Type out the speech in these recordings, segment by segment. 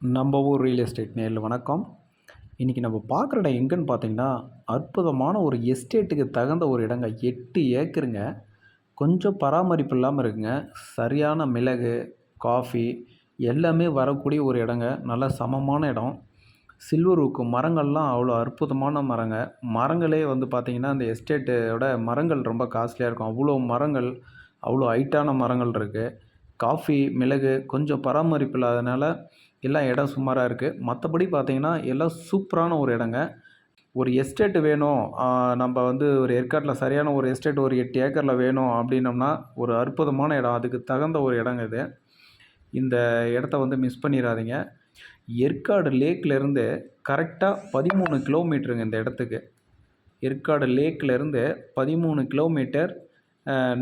நம்ம ஊர் real estate நேரில் வணக்கம். இன்றைக்கி நம்ம பார்க்குற இடம் எங்கேன்னு பார்த்தீங்கன்னா அற்புதமான ஒரு எஸ்டேட்டுக்கு தகுந்த ஒரு இடங்க. எட்டு ஏக்கருங்க. கொஞ்சம் பராமரிப்பு இல்லாமல் இருக்குங்க. சரியான மிளகு காஃபி எல்லாமே வரக்கூடிய ஒரு இடங்க. நல்ல சமமான இடம். சில்வருக்கு மரங்கள்லாம் அவ்வளோ அற்புதமான மரங்க. மரங்களே வந்து பார்த்திங்கன்னா அந்த எஸ்டேட்டோட மரங்கள் ரொம்ப காஸ்ட்லியாக இருக்கும். அவ்வளோ மரங்கள் அவ்வளோ ஹைட்டான மரங்கள் இருக்குது காஃபி மிளகு கொஞ்சம் பராமரிப்பு இல்லாதனால எல்லாம் இடம் சுமாராக இருக்குது மற்றபடி பார்த்திங்கன்னா எல்லாம் சூப்பரான ஒரு இடங்க. ஒரு எஸ்டேட்டு வேணும். நம்ம வந்து ஒரு ஏற்காட்டில் சரியான ஒரு எஸ்டேட் ஒரு எட்டு ஏக்கரில் வேணும் அப்படின்னம்னா ஒரு அற்புதமான இடம். அதுக்கு தகுந்த ஒரு இடங்க இது. இந்த இடத்த வந்து மிஸ் பண்ணிடாதீங்க ஏற்காடு லேக்லேருந்து கரெக்டாக பதிமூணு கிலோமீட்டருங்க இந்த இடத்துக்கு. ஏற்காடு லேக்லேருந்து பதிமூணு கிலோமீட்டர்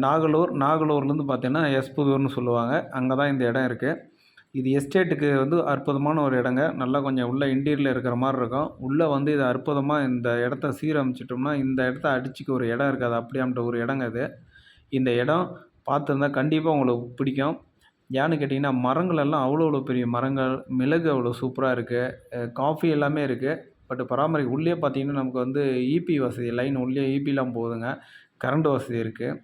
நாகலூர் நாகலூர்லேருந்து பார்த்தீங்கன்னா எஸ்புதூர்னு சொல்லுவாங்க. அங்கே தான் இந்த இடம் இருக்குது இது எஸ்டேட்டுக்கு வந்து அற்புதமான ஒரு இடங்க. நல்லா கொஞ்சம் உள்ளே இன்டீரியரில் இருக்கிற மாதிரி இருக்கும். உள்ளே வந்து இது அற்புதமாக இந்த இடத்த சீரமைச்சிட்டோம்னா இந்த இடத்த அடிச்சுக்க ஒரு இடம் இருக்காது. அப்படியாமட்ட ஒரு இடங்க இது. இந்த இடம் பார்த்துருந்தா கண்டிப்பாக உங்களுக்கு பிடிக்கும். ஏன்னு கேட்டிங்கன்னா மரங்கள் எல்லாம் அவ்வளோ அவ்வளோ பெரிய மரங்கள். மிளகு அவ்வளோ சூப்பராக இருக்குது காஃபி எல்லாமே இருக்குது பட் பராமரிக்க உள்ளே பார்த்தீங்கன்னா நமக்கு வந்து இபி வசதி லைன் உள்ளே இபிலாம் போகுதுங்க கரண்ட் வசதி இருக்குது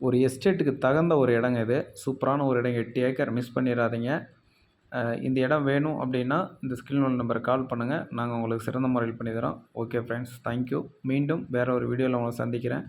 ஒரு எஸ்டேட்டுக்கு தகுந்த ஒரு இடங்க இது. சூப்பரான ஒரு இடம் எட்டு ஏக்கர் மிஸ் பண்ணிடாதீங்க இந்த இடம் வேணும் அப்படின்னா இந்த ஸ்கில் நோல் நம்பரை கால் பண்ணுங்கள் நாங்கள் உங்களுக்கு சிறந்த முறையில் பண்ணி தரோம். ஓகே ஃப்ரெண்ட்ஸ் தேங்க்யூ மீண்டும் வேறு ஒரு வீடியோவில் உங்களை சந்திக்கிறேன்.